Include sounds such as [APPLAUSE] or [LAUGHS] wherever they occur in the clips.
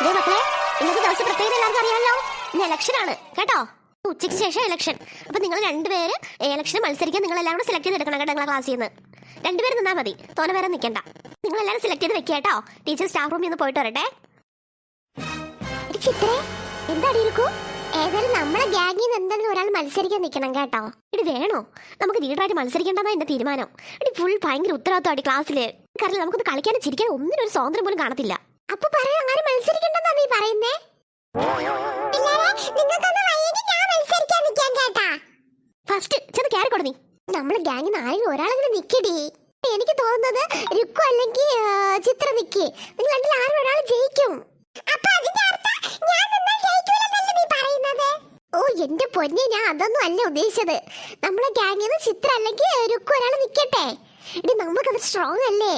മക്കളെ ഇന്നത്തെ ദിവസം പ്രത്യേകത എല്ലാവർക്കും അറിയാമല്ലോ. ഇന്ന് ഇലക്ഷൻ ആണ് കേട്ടോ? ഉച്ചയ്ക്ക് ശേഷം ഇലക്ഷൻ അപ്പൊ നിങ്ങൾ രണ്ടുപേര് ഇലക്ഷന് മത്സരിക്കാൻ നിങ്ങൾ എല്ലാവരും സെലക്ട് ചെയ്ത് എടുക്കണം കേട്ടോ നിങ്ങളെ ക്ലാസ്സിൽ നിന്ന്. രണ്ടുപേരും നിന്നാ മതി തോന വരെ നിൽക്കണ്ട നിങ്ങൾ എല്ലാവരും സെലക്ട് ചെയ്ത് വെക്കുക ടീച്ചർ സ്റ്റാഫ് റൂമിൽ നിന്ന് പോയിട്ട് വരട്ടെ. ചിത്രേ എന്താടി ഇരിക്കൂ? ഏതായാലും നമ്മളെ ഗ്യാങ്ങിൽ നിന്ന് എന്തെങ്കിലും ഒരാൾ മത്സരിക്കാൻ നിൽക്കണം കേട്ടോ. ഇടി വേണോ? നമുക്ക് ലീഡറായിട്ട് മത്സരിക്കേണ്ടെന്നാ എന്റെ തീരുമാനം. ഇടി ഫുൾ ഭയങ്കര ഉത്തരവാദിത്തമായിട്ട് ക്ലാസ്സിൽ കാരണം നമുക്കൊന്ന് കളിക്കാനും ചിരിക്കാനും ഒന്നിനും ഒരു സ്വാതന്ത്ര്യം പോലും കാണത്തില്ല. അപ്പൊ പറയാ അങ്ങനെ മത്സരിക്കണ്ടെന്നാ നീ പറയുന്നേ? ഫസ്റ്റ് ചെന്ന് കയറി കൊടു നീ. നമ്മളെ ഗ്യാങ്ങിൽ ആരെങ്കിലും ഒരാളെങ്കിലും നിക്കടി? എനിക്ക് തോന്നുന്നത് രുക്കു അല്ലെങ്കിൽ ചിത്ര നിക്കേ. നിങ്ങൾ രണ്ടിൽ ആരും ഒരാൾ ജയിക്കും. ഓ എന്റെ പൊന്നെ ഞാൻ അതൊന്നും അല്ല ഉദ്ദേശിച്ചത്. നമ്മളെ ഗ്യാങ്ങിൽ നിന്ന് ചിത്ര അല്ലെങ്കിൽ രുക്കു ഒരാൾ നിക്കട്ടെ. എടി നമുക്കത് സ്ട്രോങ് അല്ലേ?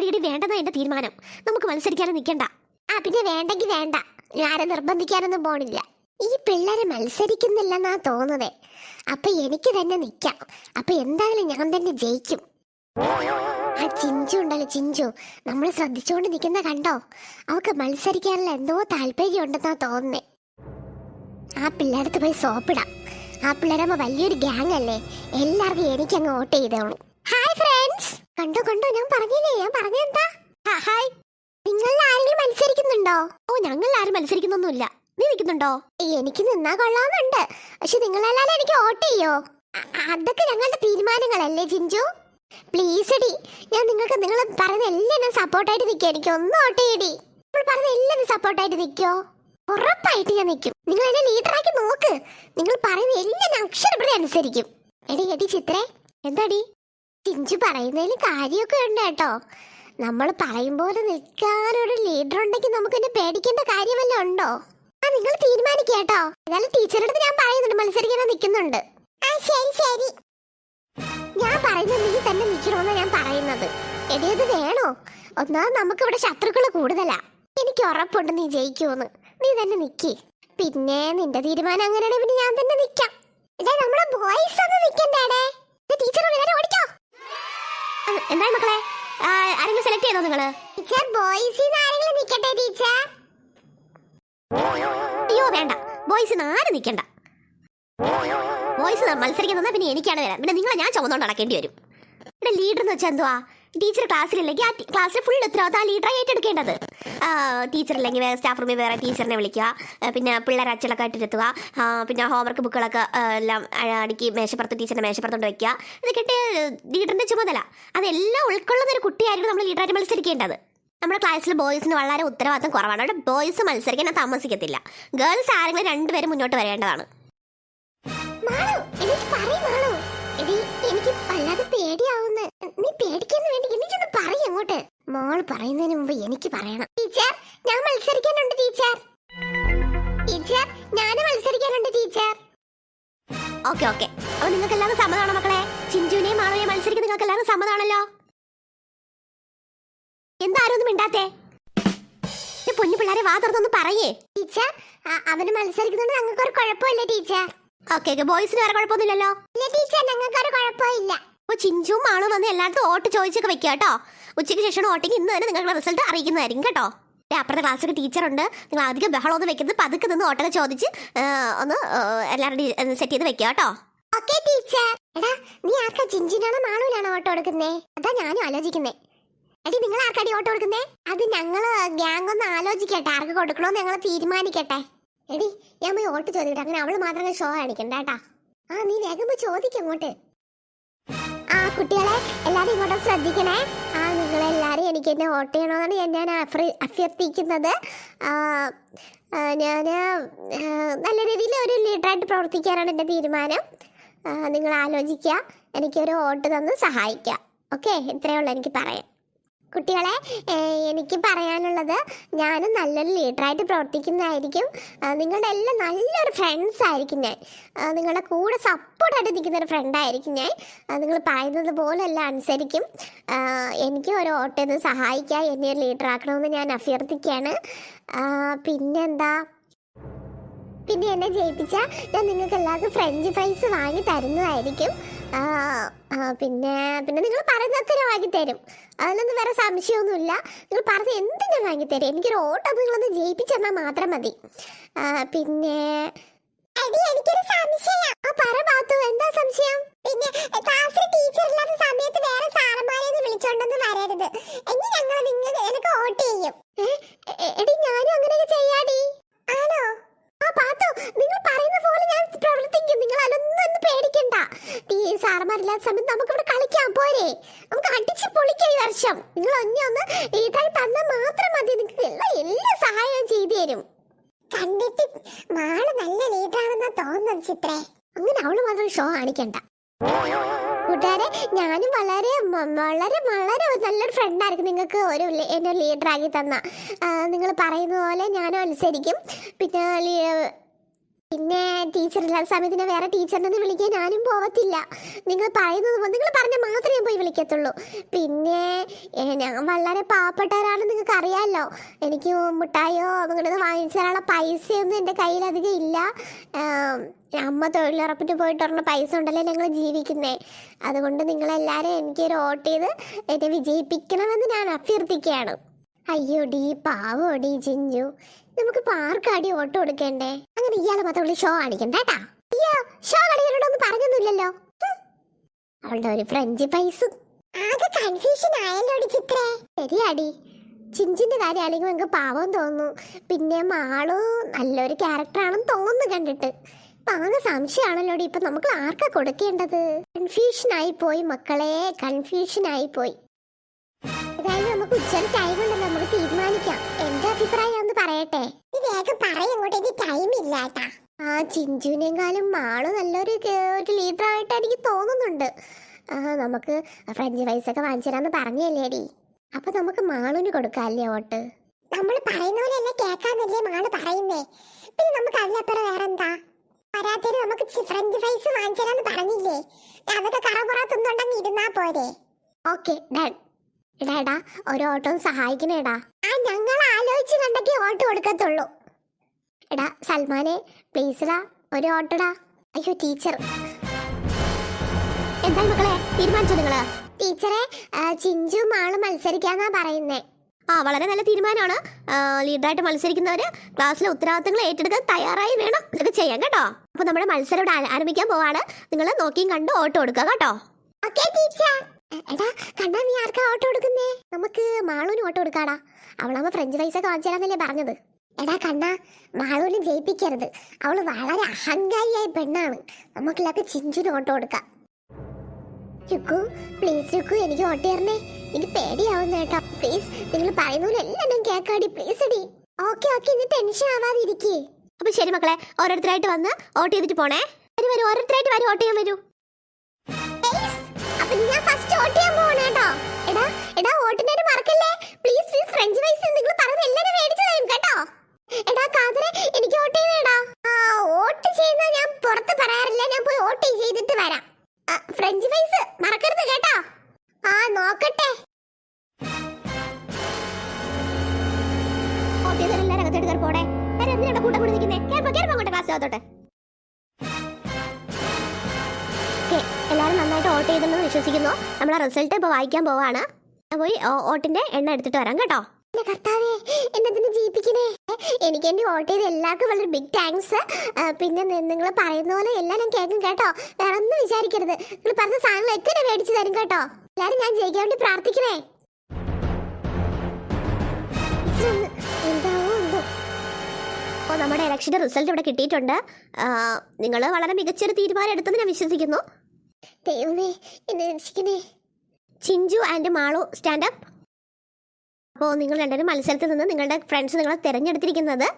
എടി എടി വേണ്ടെന്നാ എന്റെ തീരുമാനം. നമുക്ക് മത്സരിക്കാനും നിൽക്കണ്ട ആ പിന്നെ വേണ്ടെങ്കിൽ വേണ്ട. ആരെ നിർബന്ധിക്കാനൊന്നും പോണില്ല. ഈ പിള്ളേരെ മത്സരിക്കുന്നില്ലെന്നാ തോന്നുന്നത് അപ്പൊ എനിക്ക് തന്നെ നിൽക്കാം അപ്പൊ എന്തായാലും ഞാൻ തന്നെ ജയിക്കും. ആ ചിഞ്ചു ഉണ്ടല്ലോ ചിഞ്ചു. നമ്മൾ ശ്രദ്ധിച്ചുകൊണ്ട് നിൽക്കുന്ന കണ്ടോ? അവക്ക് മത്സരിക്കാനുള്ള എന്തോ താല്പര്യം ഉണ്ടെന്നാ തോന്നുന്നേ. ആ പിള്ളേരത്ത് പോയി സോപ്പിടാം. ആ പിള്ളേരമ്മ വലിയൊരു ഗ്യാങ് അല്ലേ എല്ലാവർക്കും എനിക്കങ്ങ് വോട്ട് ചെയ്തോളൂ. ഹായ് ഫ്രണ്ട്സ് കണ്ടോ കണ്ടോ ഞാൻ പറഞ്ഞില്ലേ ഞാൻ പറഞ്ഞെന്താ ഹായ്. നിങ്ങൾ ആരെങ്കിലും മത്സരിക്കുന്നുണ്ടോ? ഓ ഞങ്ങൾ ആരും മത്സരിക്കുന്നൊന്നുമില്ല. നീ നിൽക്കുന്നുണ്ടോ? എനിക്ക് നിന്നാ കൊള്ളാമെന്നുണ്ട് പക്ഷെ നിങ്ങളെല്ലാരും എനിക്ക് വോട്ട് ചെയ്യോ? അതൊക്കെ ഞങ്ങളുടെ തീരുമാനങ്ങളല്ലേ ജിഞ്ചു? പ്ലീസ് എടി ഞാൻ നിങ്ങൾക്ക് നിങ്ങൾ പറയുന്ന എല്ലാം ഞാൻ സപ്പോർട്ടായിട്ട് നിൽക്കുക എനിക്ക് ഒന്ന് വോട്ട് ചെയ്യടി. നിങ്ങൾ പറയുന്ന എല്ലാം സപ്പോർട്ടായിട്ട് നിൽക്കോ? ഉറപ്പായിട്ട് ഞാൻ നിൽക്കും. നിങ്ങൾ എന്നെ ലീഡറാക്കി നോക്ക്. നിങ്ങൾ പറയുന്ന എല്ലാം അക്ഷരപ്രതി അനുസരിക്കും. എടി എടി ചിത്രേ. എന്താടി? ചിഞ്ചു പറയുന്നതിൽ കാര്യമൊക്കെ ഉണ്ട് കേട്ടോ. നമ്മൾ പറയും പോലെ നിൽക്കാനൊരു ലീഡർ ഉണ്ടെങ്കിൽ നമുക്ക് എന്നെ പേടിക്കേണ്ട കാര്യമല്ല ഉണ്ടോ? ആ നിങ്ങൾ തീരുമാനിക്കുക കേട്ടോ. എന്നാലും ടീച്ചറുടെ ഞാൻ പറയുന്നുണ്ട് മത്സരിക്കാൻ നിൽക്കുന്നുണ്ട്. ആ ശരി ശരി. ഞാൻ പറയുന്നത് തന്നെ നിൽക്കണമെന്നാണ് ഞാൻ പറയുന്നത്. എടിയത് വേണോ? ഒന്നാ നമുക്ക് ഇവിടെ ശത്രുക്കൾ കൂടുതലാ. എനിക്ക് ഉറപ്പുണ്ട് നീ ജയിക്കുമെന്ന് നീ തന്നെ നിക്കി. പിന്നെ നിന്റെ തീരുമാനം അങ്ങനെയാണെങ്കിൽ പിന്നെ ഞാൻ തന്നെ നിക്കാം. ഇതേ നമ്മുടെ ബോയ്സ് ഒന്ന് നിക്കണ്ടേടേ. ടീച്ചർ വേറെ ഓടിക്കോ. എന്തായി മക്കളെ? ആരെങ്കിലും സെലക്ട് ചെയ്തോ നിങ്ങൾ? ടീച്ചർ ബോയ്സിൽ ആരെങ്കിലും നിക്കട്ടെ ടീച്ചർ? അയ്യോ വേണ്ട. ബോയ്സ് ആരും നിക്കണ്ട. ബോയ്സ് മത്സരിക്കുന്ന പിന്നെ എനിക്കാണ് വരാൻ പിന്നെ നിങ്ങളെ ഞാൻ ചുമന്നുകൊണ്ട് നടക്കേണ്ടി വരും. ഇവിടെ ലീഡർ എന്ന് വെച്ചാൽ എന്തുവാ? ടീച്ചർ ക്ലാസ്സിലില്ലെങ്കിൽ ആ ക്ലാസ്സിൽ ഫുൾ ഉത്തരവാദിത്തം ആ ലീഡറെ ഏറ്റെടുക്കേണ്ടത്. ടീച്ചർ ഇല്ലെങ്കിൽ വേറെ സ്റ്റാഫ് റൂമിൽ വേറെ ടീച്ചറിനെ വിളിക്കുക. പിന്നെ പിള്ളേരെ അച്ചടക്കം ആയിട്ടിരുത്തുക ആ, പിന്നെ ഹോംവർക്ക് ബുക്കുകളൊക്കെ എല്ലാം അടുക്കി മേശപ്പുറത്ത് ടീച്ചറിന്റെ മേശപ്പുറത്തോണ്ട് വയ്ക്കുക ഇതൊക്കെ ലീഡറിന്റെ ചുമതല. അതെല്ലാം ഉൾക്കൊള്ളുന്ന ഒരു കുട്ടിയായിരിക്കും നമ്മൾ ലീഡറായിട്ട് മത്സരിക്കേണ്ടത്. നമ്മുടെ ക്ലാസ്സിൽ ബോയ്സിന് വളരെ ഉത്തരവാദിത്തം കുറവാണ്. അവിടെ ബോയ്സ് മത്സരിക്കാൻ താമസിക്കത്തില്ല. ഗേൾസ് ആരെങ്കിലും രണ്ടുപേരും മുന്നോട്ട് വരേണ്ടതാണ്. എനിക്ക് വല്ലാതെ പേടിയാവുന്നു. നീ പേടിക്കാന്ന് വേണ്ടി എനിക്കൊന്ന് പറയും അങ്ങോട്ട്. മോൾ പറയുന്നതിന് മുമ്പ് എനിക്ക് പറയണം. ടീച്ചർ ഞാൻ മത്സരിക്കാനുണ്ട് ടീച്ചർ. ടീച്ചർ ഞാൻ മത്സരിക്കാനുണ്ട് ടീച്ചർ. Okay okay. അപ്പൊ നിങ്ങൾക്ക് എല്ലാവരും സമ്മതമാണോ മക്കളെ. ചിഞ്ചുവിനെയും മാളവിനെയും മത്സരിക്കാൻ നിങ്ങൾക്ക് എല്ലാവരും സമ്മതമാണല്ലോ എന്താരും ഒന്നും മിണ്ടാത്തേ പൊന്നു പിള്ളേരെ വാ തുറന്നൊന്ന് പറയേ. ടീച്ചർ അവന് മത്സരിക്കുന്നുണ്ട് ഞങ്ങൾക്ക് ഒരു കുഴപ്പമില്ല ടീച്ചർ. ഓക്കെ ഓക്കെ ബോയ്സിന് വേറെ കുഴപ്പമൊന്നുമില്ലല്ലോ? ടീച്ചർ ഞങ്ങൾക്ക് ഒരു കുഴപ്പമില്ല. അപ്പൊ ചിഞ്ചും ആളും വന്ന് എല്ലായിടത്തും ഓട്ട് ചോദിച്ചൊക്കെ വെക്കുക കേട്ടോ. ഉച്ചയ്ക്ക് ശേഷം ഓട്ടിങ് ഇന്ന് തന്നെ നിങ്ങളുടെ റിസൾട്ട് അറിയിക്കുന്നതായിരിക്കും കേട്ടോ. അപ്പുറത്തെ ക്ലാസ്സിലൊക്കെ ടീച്ചറുണ്ട് നിങ്ങൾ അധികം ബഹളമൊന്നും വെക്കുന്നത് പതുക്കെ നിന്ന് ഓട്ടൊക്കെ ചോദിച്ച് ഒന്ന് എല്ലാവരുടെയും സെറ്റ് ചെയ്ത് വെക്കുക കേട്ടോ. ഓക്കെ ടീച്ചർ എടാ നീ ആർക്കാ ചിഞ്ചിനാണോ മാളൂലാണോ ഓട്ടോ കൊടുക്കുന്നേ അതാ ഞാനും ആലോചിക്കുന്നേ. എടി നിങ്ങൾ ആർക്കടി ഓട്ടോ കൊടുക്കുന്നേ അത് ഞങ്ങൾ ഗ്യാങ് ഒന്ന് ആലോചിക്കട്ടെ. ആർക്ക് കൊടുക്കണോന്ന് ഞങ്ങൾ തീരുമാനിക്കട്ടെ. എടി ഞാൻ പോയി ഓട്ട് ചോദിക്കട്ടെ. അങ്ങനെ അവൾ മാത്രം ഷോ കാണിക്കണ്ട കേട്ടാ. ആ നീ വേഗം പോയി ചോദിക്കങ്ങോട്ട് ആ കുട്ടികളെ എല്ലാരും ഇങ്ങോട്ട് ശ്രദ്ധിക്കണേ. ആ നിങ്ങളെല്ലാരും എനിക്ക് എന്നെ വോട്ട് ചെയ്യണമെന്നാണ് ഞാൻ ഞാൻ അഭ്യർത്ഥിക്കുന്നത്. ഞാൻ നല്ല രീതിയിൽ ഒരു ലീഡറായിട്ട് പ്രവർത്തിക്കാനാണ് എന്റെ തീരുമാനം. നിങ്ങൾ ആലോചിക്കുക. എനിക്കൊരു ഓട്ട് തന്ന് സഹായിക്കുക. ഓക്കെ? ഇത്രയേ ഉള്ളൂ എനിക്ക് പറയാൻ. കുട്ടികളെ എനിക്ക് പറയാനുള്ളത് ഞാൻ നല്ലൊരു ലീഡറായിട്ട് പ്രവർത്തിക്കുന്നതായിരിക്കും. നിങ്ങളുടെ എല്ലാം നല്ലൊരു ഫ്രണ്ട്സ് ആയിരിക്കും ഞാൻ. നിങ്ങളുടെ കൂടെ സപ്പോർട്ടായിട്ട് നിൽക്കുന്ന ഒരു ഫ്രണ്ടായിരിക്കും ഞാൻ. നിങ്ങൾ പറയുന്നത് പോലെ എല്ലാം അനുസരിക്കും. എനിക്ക് ഒരു ഓട്ടോന്ന് സഹായിക്കാൻ എന്നെ ആക്കണമെന്ന് ഞാൻ അഭ്യർത്ഥിക്കുകയാണ്. പിന്നെന്താ? പിന്നെ എന്നെ ജയിപ്പിച്ച ഞാൻ നിങ്ങൾക്ക് എല്ലാവർക്കും ഫ്രഞ്ച് ഫ്രൈസ് വാങ്ങി തരുന്നതായിരിക്കും. പിന്നെ പിന്നെ നിങ്ങൾ പറയുന്നതൊക്കെ ഞാൻ വാങ്ങിത്തരും അതിലൊന്നും വേറെ സംശയമൊന്നുമില്ല. നിങ്ങൾ പറഞ്ഞ എന്ത് ഞാൻ വാങ്ങിത്തരും എനിക്കൊരു ഓട്ടം നിങ്ങളൊന്ന് ജയിപ്പിച്ചെന്നാൽ മാത്രം മതി. പിന്നെ എനിക്കൊരു സംശയം. പറ ബാത്തു എന്താ സംശയം? പിന്നെ ക്ലാസ്സിൽ ടീച്ചർ ഇല്ലാത്ത സമയത്ത് വേറെ സാറന്മാരെയൊന്നും വിളിച്ചോണ്ടെന്ന് വരരുത്. എങ്കിൽ ഞങ്ങൾ നിങ്ങൾ എനിക്ക് വോട്ട് ചെയ്യും. എടി ഞാനും അങ്ങനെയൊക്കെ ചെയ്യാടി. പാത്തു നിങ്ങൾ പറയുന്ന പോലെ ഞാൻ പ്രവർത്തിക്കും. നിങ്ങൾ അതൊന്നും പേടിക്കണ്ട. ഈ സാറന്മാരില്ലാത്ത സമയത്ത് നമുക്ക് ഇവിടെ കളിക്കാം പോരെ. നമുക്ക് അടിച്ച് പൊളിക്കാം ഈ വർഷം. നിങ്ങൾ ഒന്നെ ഒന്ന് ഈടായി തന്നാൽ മാത്രം മതി. നിങ്ങൾക്ക് എല്ലാ എല്ലാ സഹായവും ചെയ്തു തരും. കണ്ടിട്ട് മാൾ നല്ല ലീഡറാണെന്നാ തോന്നുന്നത് ചിത്രേ. അങ്ങനെ അവൾ മാത്രം ഷോ കാണിക്കണ്ട. കൂട്ടുകാരെ ഞാനും വളരെ വളരെ വളരെ നല്ലൊരു ഫ്രണ്ടായിരിക്കും നിങ്ങൾക്ക് ഒരു എന്നെ ലീഡറാക്കി തന്ന. നിങ്ങൾ പറയുന്ന പോലെ ഞാനും അനുസരിക്കും. പിന്നെ പിന്നെ ടീച്ചർ ഇല്ലാത്ത സമയത്ത് ഞാൻ വേറെ ടീച്ചറിനെ വിളിക്കാൻ ഞാനും പോവത്തില്ല. നിങ്ങൾ പറയുന്നത് നിങ്ങൾ പറഞ്ഞ മാത്രമേ ഞാൻ പോയി വിളിക്കത്തുള്ളൂ. പിന്നെ ഞാൻ വളരെ പാവപ്പെട്ടവരാണെന്ന് നിങ്ങൾക്ക് അറിയാമല്ലോ എനിക്ക് മുട്ടായോ അങ്ങനെ വാങ്ങിച്ചാലുള്ള പൈസയൊന്നും എന്റെ കയ്യിലധികം ഇല്ല. അമ്മ തൊഴിലുറപ്പിന് പോയിട്ടുള്ള പൈസ ഉണ്ടല്ലേ ഞങ്ങൾ ജീവിക്കുന്നേ. അതുകൊണ്ട് നിങ്ങളെല്ലാവരും എനിക്കൊരു വോട്ട് ചെയ്ത് എന്നെ വിജയിപ്പിക്കണമെന്ന് ഞാൻ അഭ്യർത്ഥിക്കുകയാണ്. അയ്യോടി പാവോടി ചിഞ്ചു നമുക്ക് പാർക്കാടി വോട്ട് കൊടുക്കണ്ടേ? അങ്ങനെ മാത്രം ഉള്ളിൽ ഷോ കാണിക്കണ്ട കേട്ടാ. അയ്യോ ഷോ കളിക്കാനോടൊന്നും പറഞ്ഞൊന്നുമില്ലല്ലോ. അവളുടെ ഒരു ഫ്രഞ്ച് പൈസ ആകെ കൺഫ്യൂഷൻ ആയല്ലോ ചിത്രേ. ശരിയാടി. ചിഞ്ചിന്റെ കാര്യം അല്ലെങ്കിൽ എനിക്ക് പാവം തോന്നുന്നു. പിന്നെ മാളു നല്ലൊരു ക്യാരക്ടറാണെന്ന് തോന്നുന്നു കണ്ടിട്ട്. ആകെ സംശയമാണല്ലോ ഇപ്പൊ നമുക്ക് ആർക്കാ കൊടുക്കേണ്ടത്? കൺഫ്യൂഷൻ ആയി പോയി മക്കളെ കൺഫ്യൂഷൻ ആയി പോയി. ഏതായാലും നമുക്ക് ഉച്ചയുടെ ടൈം ഉണ്ടല്ലോ നമുക്ക് തീരുമാനിക്കാം. എന്റെ അഭിപ്രായം ഒന്ന് പറയട്ടെ? വേഗം പറയും അങ്ങോട്ട് എനിക്ക് ടൈം ഇല്ല ആ ചിഞ്ചുവിനേക്കാളും മാൾ നല്ലൊരു ഒരു ലീഡർ ആയിട്ട് എനിക്ക് തോന്നുന്നുണ്ട്. ആ നമുക്ക് ഫ്രഞ്ച് ഫ്രൈസ് ഒക്കെ വാങ്ങിച്ചു പറഞ്ഞല്ലേ പറഞ്ഞല്ലേടി. അപ്പൊ നമുക്ക് മാളുവിന് കൊടുക്കാല്ലേ ഓട്ട്? നമ്മൾ പറയുന്ന പോലെ അല്ലേ കേൾക്കാന്നല്ലേ മാൾ പറയുന്നേ. പിന്നെ നമുക്ക് അതിനപ്പുറം വേറെന്താ? വരാത്തേന് നമുക്ക് ഫ്രഞ്ച് ഫ്രൈസ് വാങ്ങിച്ചരാന്ന് പറഞ്ഞില്ലേ? അതൊക്കെ കറ തിന്നുണ്ടെങ്കിൽ ഇരുന്നാ പോരെ. Okay done. എടാ ഒരു ഓട്ടോ സഹായിക്കണേടാ ആ ഞങ്ങൾ ആലോചിച്ചിട്ടുണ്ടെങ്കിൽ ഓട്ടോ കൊടുക്കത്തുള്ളൂ എടാ സൽമാനെ പ്ലീസ്ടാ ഒരു ഓട്ടോടാ അയ്യോ ടീച്ചർ എന്താ മക്കളെ തീരുമാനിച്ചോ നിങ്ങൾ? ടീച്ചറെ ചിഞ്ചും മാൾ മത്സരിക്കാന്നാ പറയുന്നേ. ആ വളരെ നല്ല തീരുമാനമാണ്. ലീഡറായിട്ട് മത്സരിക്കുന്നവര് ക്ലാസ്സിലെ ഉത്തരവാദിത്തങ്ങൾ ഏറ്റെടുക്കാൻ തയ്യാറായി വേണം. ഇതൊക്കെ ചെയ്യാൻ കേട്ടോ? അപ്പൊ നമ്മുടെ മത്സരം ഇവിടെ ആരംഭിക്കാൻ പോവാണ്. നിങ്ങൾ നോക്കിയും കണ്ട് ഓട്ടോ കൊടുക്കുക കേട്ടോ? ടീച്ചർ എടാ കണ്ടാ നീ ആർക്കാ ഓട്ടോ എടുക്കുന്നേ നമുക്ക് മാളൂന് ഓട്ടോ എടുക്കാടാ അവളാവുമ്പോ ഫ്രഞ്ച് ഫ്രൈസ് ഒക്കെ വാങ്ങിച്ചു പറഞ്ഞത്. എടാ കണ്ണ മാളൂന് ജയിപ്പിക്കരുത്. അവൾ വളരെ അഹങ്കാരിയായ പെണ്ണാണ്. നമുക്കെല്ലാവർക്കും ചിഞ്ചിന് ഓട്ടോ എടുക്കാം രുക്കു പ്ലീസ് രുക്കു എനിക്ക് ഓട്ടോ തരണേ. എനിക്ക് പേടിയാവുന്ന കേട്ടോ. പ്ലീസ് നിങ്ങൾ പറയുന്ന പോലെ എല്ലാം കേക്കാടി പ്ലീസ് അടി ഓക്കെ ഓക്കെ ഇനി ടെൻഷൻ ആവാതിരിക്കേ. അപ്പൊ ശരി മക്കളെ ഓരോരുത്തരായിട്ട് വന്ന് ഓട്ടോ ചെയ്തിട്ട് പോണേ. വരും വരും ഓരോരുത്തരായിട്ട് വരും ഓട്ടോ ചെയ്യാൻ വരൂ. അകത്തോട്ട് കയറി പോടെ എല്ലാരും എന്തിനാണ് കൂട്ടം കൂടി നിൽക്കുന്നേ? കേൾപ്പോ കേൾപ്പോ അങ്ങോട്ട് ഓക്കെ എല്ലാവരും നന്നായിട്ട് വോട്ട് ചെയ്തെന്ന് വിശ്വസിക്കുന്നു. നമ്മളെ റിസൾട്ട് ഇപ്പോൾ വായിക്കാൻ പോവാണ്. പോയി വോട്ടിന്റെ എണ്ണ എടുത്തിട്ട് വരാം കേട്ടോ. കർത്താവേ എന്നതിന് ജയിപ്പിക്കണേ എനിക്ക് എന്റെ വോട്ട് ചെയ്ത് എല്ലാവർക്കും വളരെ ബിഗ് താങ്ക്സ് പിന്നെ നിങ്ങൾ പറയുന്ന പോലെ എല്ലാം ഞാൻ കേൾക്കും കേട്ടോ. വേറെ ഒന്നും വിചാരിക്കരുത്. നിങ്ങൾ പറഞ്ഞ സാധനങ്ങളൊക്കെ ഞാൻ മേടിച്ചു തരും കേട്ടോ. എല്ലാവരും ഞാൻ ജയിക്കാൻ വേണ്ടി പ്രാർത്ഥിക്കണേ. അപ്പോൾ നമ്മുടെ ഇലക്ഷന്റെ റിസൾട്ട് ഇവിടെ കിട്ടിയിട്ടുണ്ട്. നിങ്ങൾ വളരെ മികച്ചൊരു തീരുമാനം എടുത്തെന്ന് ഞാൻ വിശ്വസിക്കുന്നു. ദൈവമേ എന്നെ രക്ഷിക്കണേ. ചിഞ്ചു ആൻഡ് മാളു സ്റ്റാൻഡപ്പ് അപ്പോൾ നിങ്ങൾ രണ്ടുപേരും മത്സരത്തിൽ നിന്ന് നിങ്ങളുടെ ഫ്രണ്ട്സ് നിങ്ങളെ തിരഞ്ഞെടുത്തിരിക്കുന്നത്.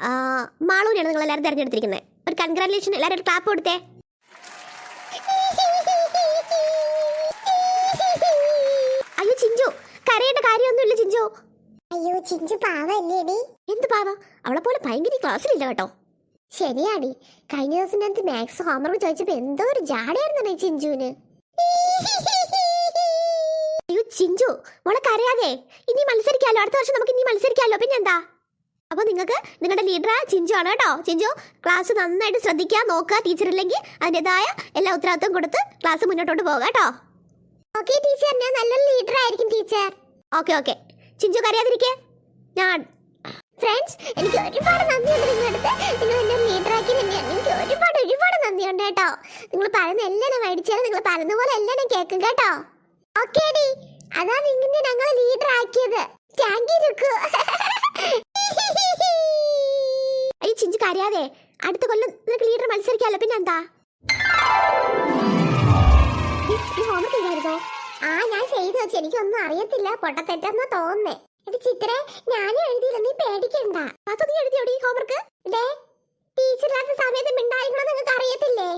ആ, മാളൂനെയാണ് നിങ്ങൾ എല്ലാവരും തിരഞ്ഞെടുത്തിരിക്കുന്നത്. ഒരു കൺഗ്രാറ്റുലേഷൻ എല്ലാവരും ഒരു ക്ലാപ്പ് കൊടുത്തേ. അയ്യോ ചിഞ്ചു കരയേണ്ട കാര്യമൊന്നുമില്ല ചിഞ്ചു. അയ്യോ ചിഞ്ചു പാവല്ലേടി എന്ത് പാവ? അവളെ പോലെ ഭയങ്കര ക്ലാസ്സിലില്ല കേട്ടോ. ശരിയാടി. കഴിഞ്ഞ ദിവസം ഞാൻ മാത്സ് ഹോംവർക്ക് ചോദിച്ചപ്പോ എന്തോ ഒരു ജാടയായിരുന്നു ചിഞ്ചുവിന്. അയ്യോ ചിഞ്ചു മോളെ കരയാതെ. ഇനി മത്സരിക്കാലോ? അടുത്ത വർഷം നമുക്ക് ഇനി മത്സരിക്കാലോ? പിന്നെന്താ അപ്പൊ നിങ്ങൾക്ക് നിങ്ങളുടെ ലീഡർ ചിഞ്ചു ആണ് കേട്ടോ. ചിഞ്ചു ക്ലാസ് നന്നായിട്ട് ശ്രദ്ധിക്കുക നോക്കുക ടീച്ചർ ഇല്ലെങ്കിൽ അതിന്റെതായ എല്ലാ ഉത്തരവാദിത്വം കൊടുത്ത് ക്ലാസ് മുന്നോട്ടോട്ട് പോകുക കേട്ടോ. ഓക്കെ ടീച്ചർ ഞാൻ നല്ലൊരു ലീഡർ ആയിരിക്കും ടീച്ചർ ഓക്കെ ഓക്കെ ചിഞ്ചു കരയാതിരിക്കേ. ഞാൻ ഫ്രണ്ട്സ് എനിക്ക് ഒരുപാട് നന്ദിയുണ്ട് നിങ്ങളുടെ അടുത്ത്. നിങ്ങൾ എന്നെ ലീഡറാക്കി തന്നെ എനിക്ക് ഒരുപാട് ഒരുപാട് നന്ദിയുണ്ട് കേട്ടോ. നിങ്ങൾ പറയുന്ന എല്ലാം ഞാൻ മേടിച്ചാലും നിങ്ങൾ പറയുന്ന പോലെ എല്ലാം കേൾക്കും കേട്ടോ. ഓക്കെ ഡി. അതാ നിങ്ങനെ ഞങ്ങൾ ലീഡർ ആക്കിയത്. താങ്ക് യു [LAUGHS] അയ്യോ ചിഞ്ചു കരയാതെ. അടുത്ത കൊല്ലം നിനക്ക് ലീഡർ മത്സരിക്കാമല്ലോ. പിന്നെ ആ ഞാൻ ചെയ്തു വെച്ചു. എനിക്കൊന്നും അറിയത്തില്ല. പൊട്ടത്തെറ്റെന്ന് തോന്നേ എടി ചിത്രേ ഞാനും എഴുതിയില്ല. നീ പേടിക്കണ്ട. അത് നീ എഴുതിയോടി ഹോംവർക്ക് ഡേ ടീച്ചറില്ലാത്ത സമയത്ത് മിണ്ടായിരിക്കണം നിങ്ങൾക്ക് അറിയത്തില്ലേ?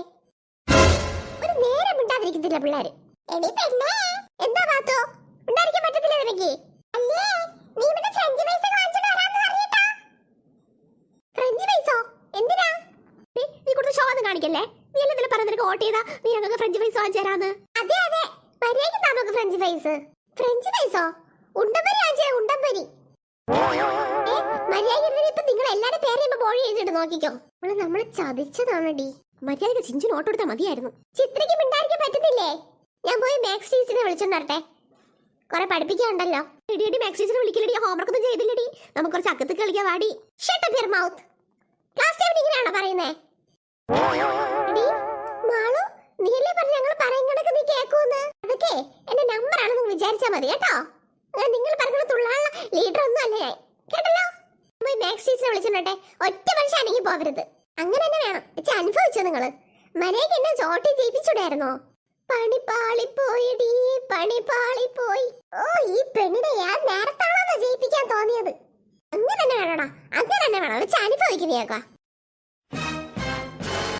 ഒരു നേരം മിണ്ടാതിരിക്കത്തില്ല പിള്ളേര്. എടി പെണ്ണേ എന്താ പാത്തോ? ഉണ്ടായിരിക്കാൻ പറ്റത്തില്ല നിനക്ക്? അല്ലേ നീ ഇവിടെ ഫ്രഞ്ച് പൈസ വാങ്ങിച്ചിട്ട് വരാന്ന് പറഞ്ഞിട്ടാ? ഫ്രഞ്ച് പൈസോ എന്തിനാ? നീ നീ കൂടുതൽ ഷോ ഒന്നും കാണിക്കല്ലേ? നീ അല്ലേ പറഞ്ഞ നിനക്ക് ഓട്ട് ചെയ്താ? നീ ഞങ്ങൾക്ക് ഫ്രഞ്ച് പൈസ വാങ്ങിച്ചു തരാന്ന് അതെ അതെ മര്യാദയ്ക്ക് താ നമുക്ക് ഫ്രഞ്ച് ഫ്രൈസ് ഫ്രഞ്ച് ഫ്രൈസോ ഉണ്ടമ്പരി വാങ്ങിച്ചേ ഉണ്ടമ്പരി. മര്യാദ ഇപ്പൊ നിങ്ങൾ എല്ലാരും പേരെ ബോഴി എഴുതിട്ട് നോക്കിക്കോ. നമ്മൾ നമ്മളെ ചതിച്ചതാണടി. മര്യാദയ്ക്ക് ചിഞ്ചിന് നോട്ട് എടുത്താൽ മതിയായിരുന്നു. ചിത്രയ്ക്ക് മിണ്ടായിരിക്കാൻ പറ്റുന്നില്ലേ? ഞാൻ പോയി മാത്സ് ടീച്ചറിനെ വിളിച്ചോണ്ടരട്ടെ കുറെ പഠിപ്പിക്കാണ്ടല്ലോ എടി മാത്സ് ടീച്ചറെ വിളിക്കില്ലടി ഹോംവർക്ക് ഒന്നും ചെയ്തില്ലടി. നമുക്ക് കുറച്ച് അക്കത്ത് കളിക്കാൻ വാടി. Shut up your mouth class time ഇങ്ങനെയാണോ പറയുന്നേ? മാളു? നീയല്ലേ പറഞ്ഞ ഞങ്ങൾ പറയുന്നതൊക്കെ നീ കേൾക്കൂന്ന് അതൊക്കെ എന്റെ നമ്പർ ആണെന്ന് വിചാരിച്ചാ മതി കേട്ടോ. നിങ്ങൾ പറഞ്ഞ തുള്ളാനുള്ള ലീഡർ ഒന്നും അല്ല ഞാൻ. കേട്ടല്ലോ? പോയി മാത്സ് ടീച്ചറെ വിളിച്ചിട്ടുണ്ടെ ഒറ്റ മനുഷ്യ അനങ്ങി പോകരുത് അങ്ങനെ തന്നെ വേണം. വെച്ച് അനുഭവിച്ചോ നിങ്ങൾ? മനേക്ക് എന്നെ ചോട്ടി ജയിപ്പിച്ചുടായിരുന്നോ? പണി പാളി പാളിപ്പോയിടി പണി പാളി പോയി. ഓ ഈ പെണ്ണിനെ ഞാൻ നേരത്താണോ ജയിപ്പിക്കാൻ തോന്നിയത്? അങ്ങനെ തന്നെ വേണോടാ. അങ്ങനെ തന്നെ വേണം. വെച്ച് അനുഭവിക്കുന്നേക്കാ